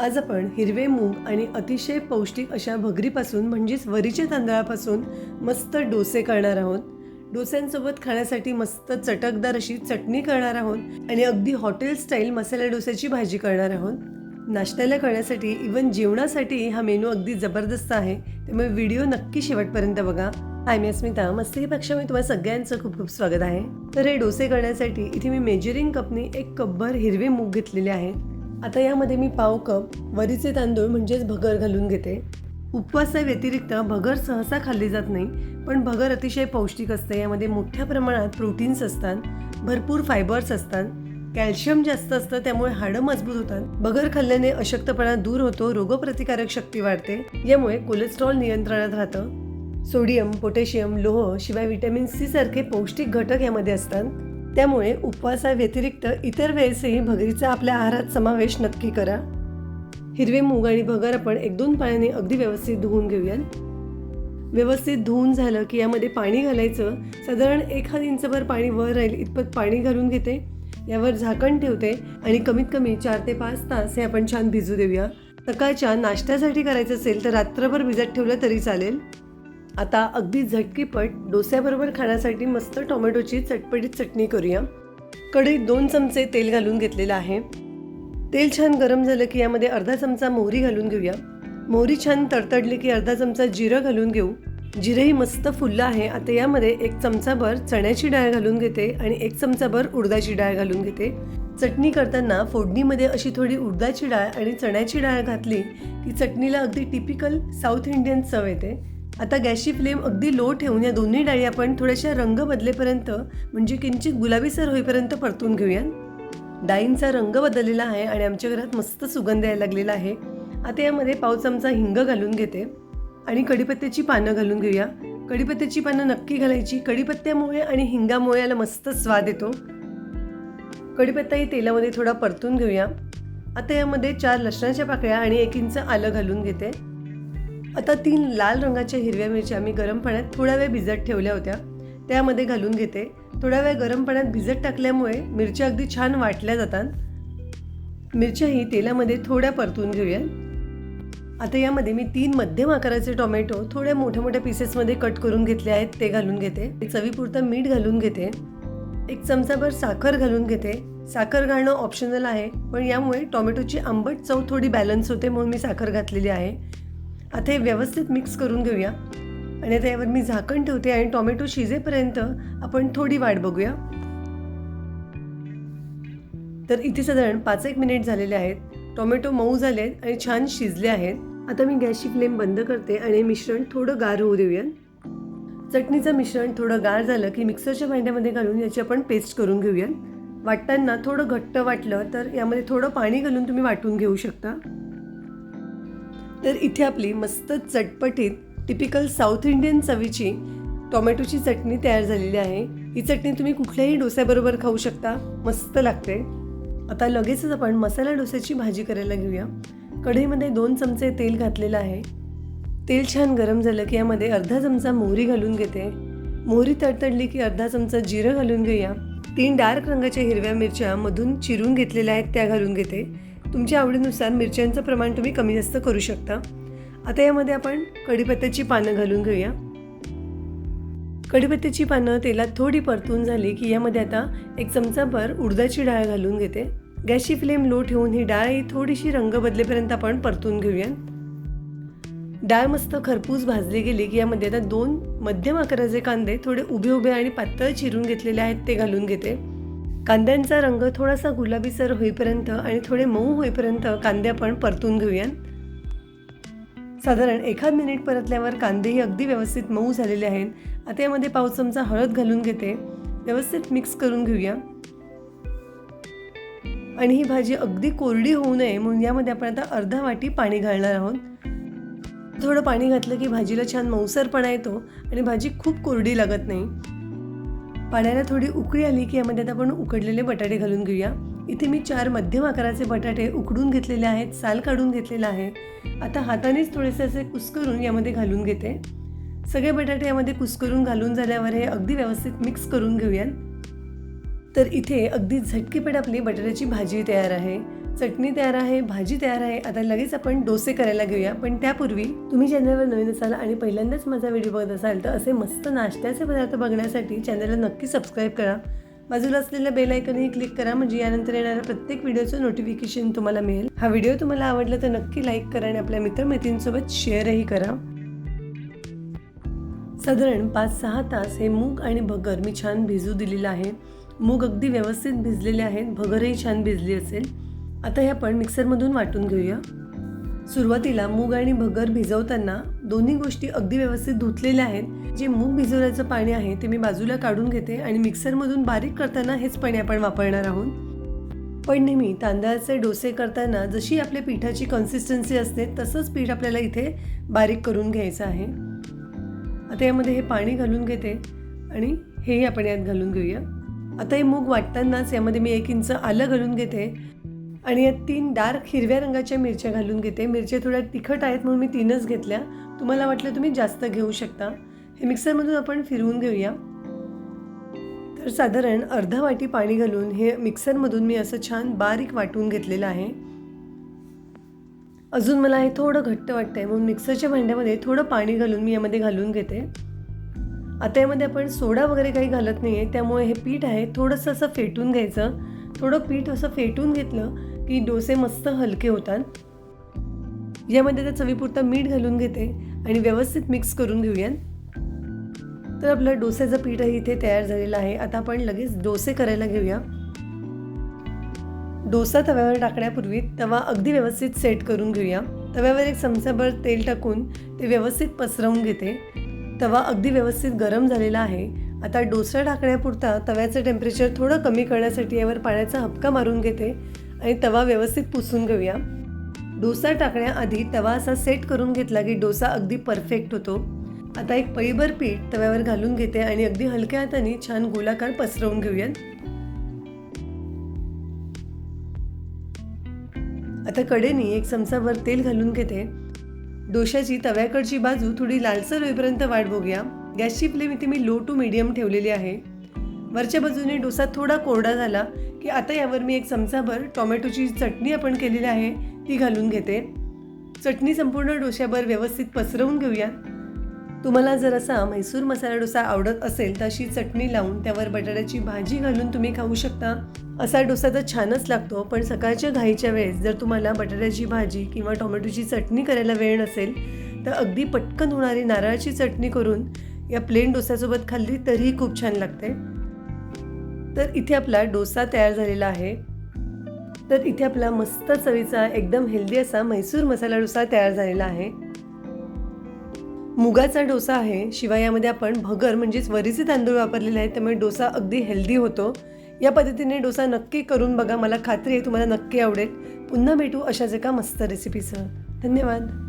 आज आपण हिरवे मूग आणि अतिशय पौष्टिक अशा भगरीपासून म्हणजेच वरीच्या तांदळापासून मस्त डोसे करणार आहोत. डोस्यांसोबत खाण्यासाठी मस्त चटकदार अशी चटणी करणार आहोत आणि अगदी हॉटेल स्टाईल मसाला डोस्याची भाजी करणार आहोत. नाश्त्याला करण्यासाठी इवन जेवणासाठी हा मेनू अगदी जबरदस्त आहे. त्यामुळे व्हिडिओ नक्की शेवटपर्यंत बघा. हाय मी अस्मिता. मस्ती मी तुम्हाला सगळ्यांचं खूप खूप स्वागत आहे. तर हे डोसे करण्यासाठी इथे मी मेजरिंग कपनी एक कपभर हिरवे मूग घेतलेले आहेत. आता यामध्ये मी पाव कप वरीचे तांदूळ म्हणजेच भगर घालून घेते. उपवासाव्यतिरिक्त भगर सहसा खाल्ली जात नाही पण भगर अतिशय पौष्टिक असते. यामध्ये मोठ्या प्रमाणात प्रोटीन्स असतात भरपूर फायबर्स असतात कॅल्शियम जास्त असतं त्यामुळे हाडं मजबूत होतात. भगर खाल्ल्याने अशक्तपणा दूर होतो रोगप्रतिकारक शक्ती वाढते यामुळे कोलेस्ट्रॉल नियंत्रणात राहतं. सोडियम पोटॅशियम लोह शिवाय व्हिटॅमिन सी सारखे पौष्टिक घटक यामध्ये असतात. त्यामुळे उपवासाव्यतिरिक्त इतर वेळेसही भगरीचा आपल्या आहारात समावेश नक्की करा. हिरवे मूग आणि भगर आपण एक दोन पाण्याने अगदी व्यवस्थित धुवून घेऊयात. व्यवस्थित धुवून झालं की यामध्ये पाणी घालायचं. साधारण एखाद इंचभर पाणी वर राहील इतपत पाणी घालून घेते. यावर झाकण ठेवते आणि कमीत कमी चार ते पाच तास हे आपण छान भिजू देऊया. सकाळच्या नाश्त्यासाठी करायचं असेल तर रात्रभर भिजत ठेवलं तरी चालेल. आता अगदी झटकीपट डोस्याबरोबर खाण्यासाठी मस्त टोमॅटोची चटपटीत चटणी करूया. कढईत दोन चमचे तेल घालून घेतलेलं आहे. तेल छान गरम झालं की यामध्ये अर्धा चमचा मोहरी घालून घेऊया. मोहरी छान तडतडली की अर्धा चमचा जिरं घालून घेऊ. जिरंही मस्त फुललं आहे. आता यामध्ये एक चमचाभर चण्याची डाळ घालून घेते आणि एक चमचाभर उडदाची डाळ घालून घेते. चटणी करताना फोडणीमध्ये अशी थोडी उडदाची डाळ आणि चण्याची डाळ घातली की चटणीला अगदी टिपिकल साऊथ इंडियन चव येते. आता गॅसची फ्लेम अगदी लो ठेवून या दोन्ही डाळी आपण थोड्याशा रंग बदलेपर्यंत म्हणजे किंचित गुलाबीसर होईपर्यंत परतून घेऊया डाळींचा रंग बदललेला आहे आणि आमच्या घरात मस्त सुगंध यायला लागलेला आहे. आता यामध्ये पाव चमचा हिंग घालून घेते आणि कढीपत्त्याची पानं घालून घेऊया. कढीपत्त्याची पानं नक्की घालायची. कढीपत्त्यामुळे आणि हिंगामुळे याला मस्त स्वाद येतो. कढीपत्ताही तेलामध्ये थोडा परतून घेऊया. आता यामध्ये चार लसणाच्या पाकळ्या आणि एक इंच आलं घालून घेते. आता तीन लाल रंगाच्या हिरव्या मिरच्या मी गरम पाण्यात थोडा वेळ भिजत ठेवल्या होत्या. त्यामध्ये घालून घेते. थोडा वेळ गरम पाण्यात भिजत टाकल्यामुळे मिरच्या अगदी छान वाटल्या जातात. मिरच्याही तेलामध्ये थोड्या परतून घेऊया. आता यामध्ये मी तीन मध्यम आकाराचे टोमॅटो थोड्या मोठ्या मोठ्या पीसेसमध्ये कट करून घेतले आहेत ते घालून घेते. चवीपुरतं मीठ घालून घेते. एक चमचाभर साखर घालून घेते. साखर घालणं ऑप्शनल आहे पण यामुळे टोमॅटोची आंबट चव थोडी बॅलन्स होते म्हणून मी साखर घातलेली आहे. आता हे व्यवस्थित मिक्स करून घेऊया. आणि आता यावर मी झाकण ठेवते आणि टोमॅटो शिजेपर्यंत आपण थोडी वाट बघूया. तर इथे साधारण पाच एक मिनिट झालेले आहेत. टोमॅटो मऊ झाले आहेत आणि छान शिजले आहेत. आता मी गॅसची फ्लेम बंद करते आणि हे मिश्रण थोडं गार होऊ देऊया. चटणीचं मिश्रण थोडं गार झालं की मिक्सरच्या भांड्यामध्ये घालून याची आपण पेस्ट करून घेऊया. वाटताना थोडं घट्ट वाटलं तर यामध्ये थोडं पाणी घालून तुम्ही वाटून घेऊ शकता. तर इथे आपली मस्त चटपटीत टिपिकल साऊथ इंडियन चवीची टोमॅटोची चटणी तयार झालेली आहे. ही चटणी तुम्ही कुठल्याही डोस्याबरोबर खाऊ शकता. मस्त लागते. आता लगेचच आपण मसाला डोस्याची भाजी करायला घेऊया. कढईमध्ये दोन चमचे तेल घातलेलं आहे. तेल छान गरम झालं की यामध्ये अर्धा चमचा मोहरी घालून घेते. मोहरी तडतडली की अर्धा चमचा जिरं घालून घेऊया. तीन डार्क रंगाच्या हिरव्या मिरच्या मधून चिरून घेतलेल्या आहेत त्या घालून घेते. तुमच्या आवडीनुसार मिरच्यांचं प्रमाण तुम्ही कमी जास्त करू शकता. आता यामध्ये आपण कढीपत्त्याची पानं घालून घेऊया. कढीपत्त्याची पानं तेलात थोडी परतून झाली की यामध्ये आता एक चमचाभर उडदाची डाळ घालून घेते. गॅसची फ्लेम लो ठेवून ही डाळ ही थोडीशी रंग बदलेपर्यंत आपण परतून घेऊया. डाळ मस्त खरपूस भाजली गेली की यामध्ये आता दोन मध्यम आकाराचे कांदे थोडे उभे उभे आणि पातळ चिरून घेतलेले आहेत ते घालून घेते. कांद्यांचा रंग थोडासा गुलाबीसर होईपर्यंत आणि थोडे मऊ होईपर्यंत कांदे आपण परतून घेऊया साधारण एखाद मिनिट परतल्यावर कांदेही अगदी व्यवस्थित मऊ झालेले आहेत. आता यामध्ये पाव चमचा हळद घालून घेते. व्यवस्थित मिक्स करून घेऊया. आणि ही भाजी अगदी कोरडी होऊ नये म्हणून यामध्ये आपण आता अर्धा वाटी पाणी घालणार आहोत. थोडं पाणी घातलं की भाजीला छान मऊसरपणा येतो आणि भाजी खूप कोरडी लागत नाही. पाण्याला थोडी उकळी आली की यामध्ये आता आपण उकडलेले बटाटे घालून घेऊया. इथे मी चार मध्यम आकाराचे बटाटे उकडून घेतलेले आहेत साल काढून घेतलेला आहे. आता हातानेच थोडेसे असे कुस्करून यामध्ये घालून घेते. सगळे बटाटे यामध्ये कुस्करून घालून झाल्यावर हे अगदी व्यवस्थित मिक्स करून घेऊयात. तर इथे अगदी झटकीपट आपली बटाट्याची भाजी तयार आहे. चटणी तयार आहे भाजी तयार आहे. आता लगेच आपण डोसे करायला घेऊया. पण त्यापूर्वी तुम्ही चॅनलवर नवीन असाल आणि पहिल्यांदाच माझा व्हिडिओ बघत असाल तर असे मस्त नाश्त्याचे पदार्थ बघण्यासाठी चॅनलला नक्की सबस्क्राईब करा. बाजूला असलेल्या बेल आयकनही क्लिक करा म्हणजे यानंतर येणाऱ्या प्रत्येक व्हिडिओचं नोटिफिकेशन तुम्हाला मिळेल. हा व्हिडिओ तुम्हाला आवडला तर नक्की लाईक करा आणि आपल्या मित्रमैत्रिणींसोबत शेअरही करा. साधारण पाच सहा तास हे मूग आणि भगर मी छान भिजू दिलेलं आहे. मूग अगदी व्यवस्थित भिजलेले आहेत. भगरही छान भिजली असेल. आता हे आपण मिक्सरमधून वाटून घेऊया. सुरुवातीला मूग आणि भगर भिजवताना दोन्ही गोष्टी अगदी व्यवस्थित धुतलेल्या आहेत. जे मूग भिजवल्याचं पाणी आहे ते मी बाजूला काढून घेते आणि मिक्सरमधून बारीक करताना हेच पाणी आपण वापरणार आहोत. पण नेहमी तांदळाचे डोसे करताना जशी आपल्या पिठाची कन्सिस्टन्सी असते तसंच पीठ आपल्याला इथे बारीक करून घ्यायचं आहे. आता यामध्ये हे पाणी घालून घेते आणि हेही आपण यात घालून घेऊया. आता हे मूग वाटतानाच यामध्ये मी एक इंच आलं घालून घेते. आणि यात तीन डार्क हिरव्या रंगाच्या मिरच्या घालून घेते. मिरच्या थोड्या तिखट आहेत म्हणून मी तीनच घेतल्या. तुम्हाला वाटलं तुम्ही जास्त घेऊ शकता. हे मिक्सरमधून आपण फिरवून घेऊया. तर साधारण अर्धा वाटी पाणी घालून हे मिक्सरमधून मी असं छान बारीक वाटून घेतलेलं आहे. अजून मला हे थोडं घट्ट वाटतं आहे म्हणून मिक्सरच्या भांड्यामध्ये थोडं पाणी घालून मी यामध्ये घालून घेते. आता यामध्ये आपण सोडा वगैरे काही घालत नाही आहे त्यामुळे हे पीठ आहे. थोडंसं असं फेटून घ्यायचं. थोडं पीठ असं फेटून घेतलं की डोसे मस्त हलके होतात. यामध्ये त्या चवीपुरता मीठ घालून घेते आणि व्यवस्थित मिक्स करून घेऊयात. तर आपलं डोस्याचं पीठही इथे तयार झालेलं आहे. आता आपण लगेच डोसे करायला घेऊया. डोसा तव्यावर टाकण्यापूर्वी तवा अगदी व्यवस्थित सेट करून घेऊया. तव्यावर एक चमचाभर तेल टाकून ते व्यवस्थित पसरवून घेते. तवा अगदी व्यवस्थित गरम झालेला आहे. आता डोसा टाकण्यापुरता तव्याचं टेम्परेचर थोडं कमी करण्यासाठी यावर पाण्याचा हपका मारून घेते. आणि तवा व्यवस्थित पुसून घेऊया. डोसा टाकण्याआधी तवा असा सेट करून घेतला की डोसा अगदी परफेक्ट होतो. आता एक पळीभर पीठ तव्यावर घालून घेते आणि अगदी हलक्या हाताने छान गोलाकार पसरवून घेऊयात आता कडेने एक चमचाभर तेल घालून घेते. डोशाची तव्याकडची बाजू थोडी लालसर होईपर्यंत वाट बघूया. गॅसची फ्लेम इथे मी लो टू मीडियम ठेवलेली आहे. वरच्या बाजूने डोसा थोडा कोरडा झाला की आता यावर मी एक चमचाभर टोमॅटोची चटणी आपण केलेली आहे ती घालून घेते. चटणी संपूर्ण डोश्यावर व्यवस्थित पसरवून घेऊया. तुम्हाला जर असा म्हैसूर मसाला डोसा आवडत असेल तर अशी चटणी लावून त्यावर बटाट्याची भाजी घालून तुम्ही खाऊ शकता. असा डोसा तर छानच लागतो पण सकाळच्या घाईच्या वेळेस जर तुम्हाला बटाट्याची भाजी किंवा टोमॅटोची चटणी करायला वेळ नसेल तर अगदी पटकन होणारी नारळाची चटणी करून या प्लेन डोस्यासोबत खाल्ली तरीही खूप छान लागते. तर इथे आपला डोसा तयार झालेला आहे. तर इथे आपला मस्त चवीचा एकदम हेल्दी असा म्हैसूर मसाला डोसा तयार झालेला आहे. मुगाचा डोसा आहे शिवाय यामध्ये आपण भगर म्हणजेच वरीचे तांदूळ वापरलेले आहेत त्यामुळे डोसा अगदी हेल्दी होतो. या पद्धतीने डोसा नक्की करून बघा मला खात्री आहे तुम्हाला नक्की आवडेल. पुन्हा भेटू अशाच एका मस्त रेसिपीसह धन्यवाद.